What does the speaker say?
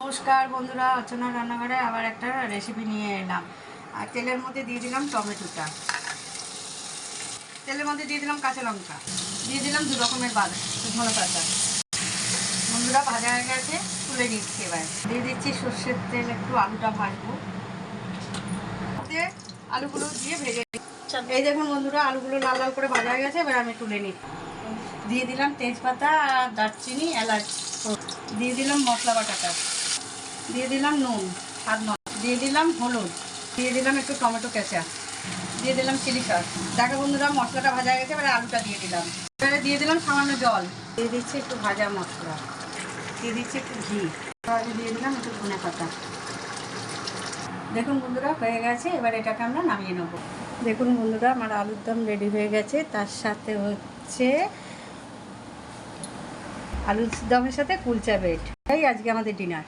নমস্কার বন্ধুরা অর্চনা রান্নাঘরে আবার একটা রেসিপি নিয়ে এলাম। আর তেলের মধ্যে দিয়ে দিলাম টমেটোটা। তেলের মধ্যে দিয়ে দিলাম কাঁচা লঙ্কা। দিয়ে দিলাম দু রকমের বাদাম ধনে পাতা। বন্ধুরা ভাজা হয়ে গেছে তুলে নিচ্ছি এবার। দিয়ে দিচ্ছি সর্ষের তেল একটু আলুটা ভাজবো। আলুগুলো দিয়ে ভেজে এই দেখুন বন্ধুরা আলুগুলো লাল লাল করে ভাজা হয়ে গেছে এবার আমি তুলে নিচ্ছি। দিয়ে দিলাম তেজপাতা আর দারচিনি এলাচ। দিয়ে দিলাম মশলা বাটাটা। দিয়ে দিলাম নুন, স্বাদ মতো। দিয়ে দিলাম হলুদ, দিয়ে দিলাম একটু টমেটো কেঁচা দিয়ে দিলাম চিলি সস। দেখো বন্ধুরা, মশলাটা ভাজা হয়ে গেছে, এবারে আলুটা দিয়ে দিলাম। এবারে দিয়ে দিলাম সামান্য জল। দিয়ে দিচ্ছি একটু ভাজা মশলা, দিয়ে দিচ্ছি একটু ঘি। দিয়ে দিলাম একটু ধনে পাতা। দেখুন বন্ধুরা, হয়ে গেছে, এবার এটাকে আমরা নামিয়ে নেব। দেখুন বন্ধুরা, আমার আলুর দম রেডি হয়ে গেছে, তার সাথে হচ্ছে আলুর দমের সাথে কুলচা বেট এই আজকে আমাদের ডিনার